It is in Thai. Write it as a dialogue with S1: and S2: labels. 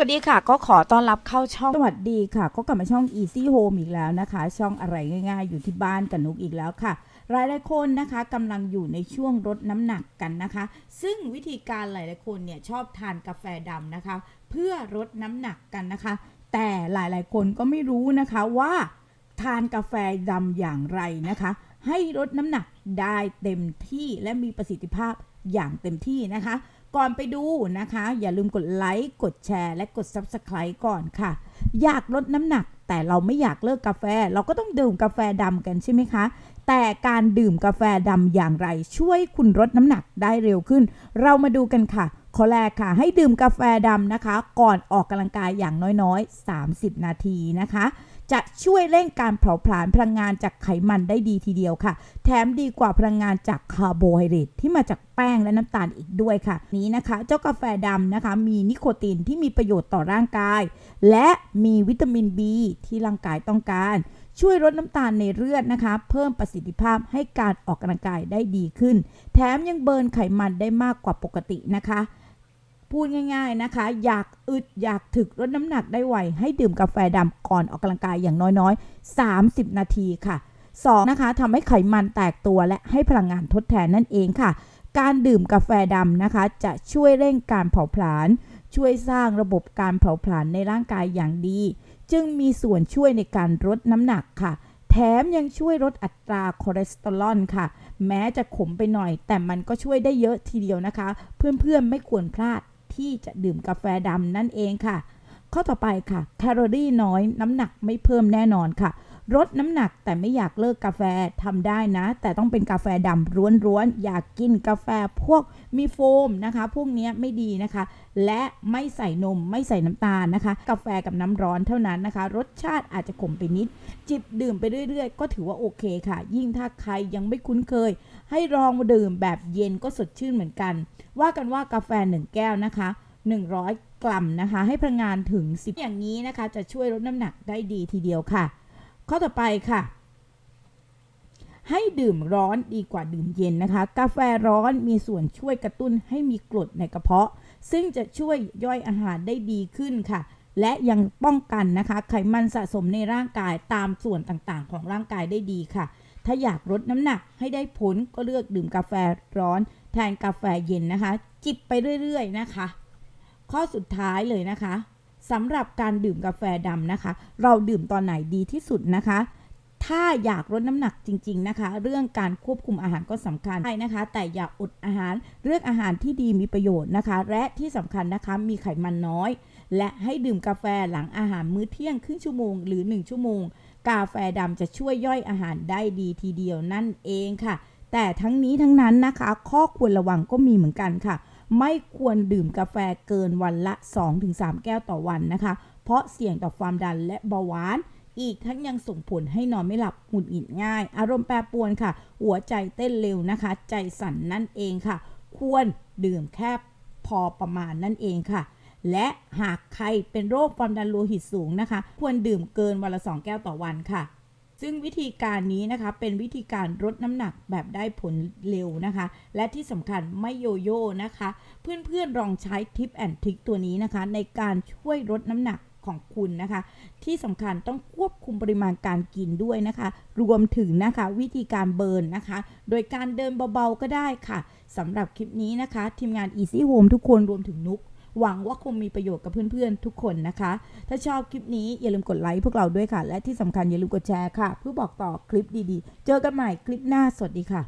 S1: วัสดีค่ะ ก็ขอต้อนรับเข้าช่อง
S2: สวัสดีค่ะ ก็กลับมาช่อง Easy Home อีกแล้วนะคะ ช่องอะไรง่ายๆ อยู่ที่บ้านกับนุกอีกแล้วค่ะ หลายหลายคนนะคะกำลังอยู่ในช่วงลดน้ำหนักกันนะคะ ซึ่งวิธีการหลายๆคนเนี่ยชอบทานกาแฟดำนะคะ เพื่อลดน้ำหนักกันนะคะ แต่หลายๆคนก็ไม่รู้นะคะว่าทานกาแฟดำอย่างไรนะคะ ให้ลดน้ำหนักได้เต็มที่และมีประสิทธิภาพอย่างเต็มที่นะคะ ก่อนไปดูนะคะ อย่าลืมกดไลค์กดแชร์ และกด Subscribe ก่อนค่ะ อยากลดน้ำหนักแต่เราไม่อยากเลิกกาแฟ เราก็ต้องดื่มกาแฟดำกันใช่ไหมคะ แต่การดื่มกาแฟดำอย่างไร ช่วยคุณลดน้ำหนักได้เร็วขึ้น เรามาดูกันค่ะข้อแรกค่ะ ให้ดื่มกาแฟดำนะคะ ก่อนออกกำลังกายอย่างน้อยๆ 30 นาทีนะคะ จะช่วยเร่งการเผาผลาญพลังงานจากไขมันได้ดีทีเดียวค่ะ แถมดีกว่าพลังงานจากคาร์โบไฮเดรตที่มาจากแป้งและน้ำตาลอีกด้วยค่ะ นี้นะคะ เจ้ากาแฟดำนะคะ มีนิโคตินที่มีประโยชน์ต่อร่างกาย และมีวิตามิน B ที่ร่างกายต้องการ ช่วยลดน้ำตาลในเลือดนะคะ เพิ่มประสิทธิภาพให้การออกกำลังกายได้ดีขึ้น แถมยังเบิร์นไขมันได้มากกว่าปกตินะคะ พูดง่ายๆนะคะ อยากอึดอยากถึกลดน้ำหนักได้ไว ให้ดื่มกาแฟดำก่อนออกกำลังกายอย่างน้อยๆ 30 นาทีค่ะ 2. นะคะทำให้ไขมันแตกตัวและให้พลังงานทดแทนนั่นเองค่ะ การดื่มกาแฟดำนะคะ จะช่วยเร่งการเผาผลาญช่วยสร้างระบบการเผาผลาญในร่างกายอย่างดี จึงมีส่วนช่วยในการลดน้ำหนักค่ะ แถมยังช่วยลดอัตราคอเลสเตอรอลค่ะ แม้จะขมไปหน่อย แต่มันก็ช่วยได้เยอะทีเดียวนะคะ เพื่อนๆไม่ควรพลาด ที่จะดื่มกาแฟดำนั่นเองค่ะ ข้อต่อไปค่ะ แคลอรี่น้อยน้ำหนักไม่เพิ่มแน่นอนค่ะ ลดน้ำหนักแต่ไม่อยากเลิกกาแฟทำได้นะ แต่ต้องเป็นกาแฟดำร้วนๆ อยากกินกาแฟพวกมีโฟมนะคะ พวกนี้ไม่ดีนะคะ และไม่ใส่นมไม่ใส่น้ำตาลนะคะ กาแฟกับน้ำร้อนเท่านั้นนะคะ รสชาติอาจจะขมไปนิด จิบดื่มไปเรื่อย ๆ ก็ถือว่าโอเคค่ะ ยิ่งถ้าใครยังไม่คุ้นเคย ให้ลองมาดื่มแบบเย็นก็สดชื่นเหมือนกัน ว่ากันว่ากาแฟ1แก้วนะคะ100 กรัมนะคะ ให้พลังงานถึง10อย่างนี้นะคะ จะช่วยลดน้ำหนักได้ดีทีเดียวค่ะ ข้อต่อไปค่ะ ให้ดื่มร้อนดีกว่าดื่มเย็นนะคะ กาแฟร้อนมีส่วนช่วยกระตุ้นให้มีกรดในกระเพาะ ซึ่งจะช่วยย่อยอาหารได้ดีขึ้นค่ะและยังป้องกันนะคะ ไขมันสะสมในร่างกายตามส่วนต่างๆ ของร่างกายได้ดีค่ะ ถ้าอยากลดน้ำหนักให้ได้ผลก็เลือกดื่มกาแฟร้อน แทนกาแฟเย็นนะคะ จิบไปเรื่อยๆนะคะ ข้อสุดท้ายเลยนะคะ สำหรับการดื่มกาแฟดำนะคะ เราดื่มตอนไหนดีที่สุดนะคะ ถ้าอยากลดน้ำหนักจริง ๆนะคะ เรื่องการควบคุมอาหารก็สำคัญใช่นะคะ แต่อย่าอดอาหารเลือกอาหารที่ดีมีประโยชน์นะคะ และที่สำคัญนะคะมีไขมันน้อย และให้ดื่มกาแฟหลังอาหารมื้อเที่ยงครึ่งชั่วโมงหรือ 1 ชั่วโมง กาแฟดำจะช่วยย่อยอาหารได้ดีทีเดียวนั่นเองค่ะ แต่ทั้งนี้ทั้งนั้นนะคะ ข้อควรระวังก็มีเหมือนกันค่ะ ไม่ควรดื่มกาแฟเกินวันละ 2-3 แก้วต่อวันนะคะ เพราะเสี่ยงต่อความดันและเบาหวาน อีกทั้งยังส่งผลให้นอนไม่หลับหงุดหงิดง่าย อารมณ์แปรปรวนค่ะ หัวใจเต้นเร็วนะคะ ใจสั่นนั่นเองค่ะ ควรดื่มแค่พอประมาณนั่นเองค่ะและหากใครเป็นโรคความดันโลหิตสูงนะคะ ควรดื่มเกินวันละ 2 แก้วต่อวันค่ะ ซึ่งวิธีการนี้นะคะเป็นวิธีการลดน้ำหนักแบบได้ผลเร็วนะคะ และที่สำคัญไม่โยโย่นะคะ เพื่อนๆลองใช้ทิปแอนทริคตัวนี้นะคะ ในการช่วยลดน้ำหนักของคุณนะคะ ที่สำคัญต้องควบคุมปริมาณการกินด้วยนะคะ รวมถึงนะคะวิธีการเบิร์นนะคะ โดยการเดินเบาๆก็ได้ค่ะสำหรับคลิปนี้นะคะ ทีมงาน Easy Home ทุกคนรวมถึงนุก หวังว่าคงมีประโยชน์กับเพื่อนๆทุกคนนะคะ ถ้าชอบคลิปนี้อย่าลืมกดไลค์พวกเราด้วยค่ะ และที่สำคัญอย่าลืมกดแชร์ค่ะ เพื่อบอกต่อคลิปดีๆ เจอกันใหม่คลิปหน้าสวัสดีค่ะ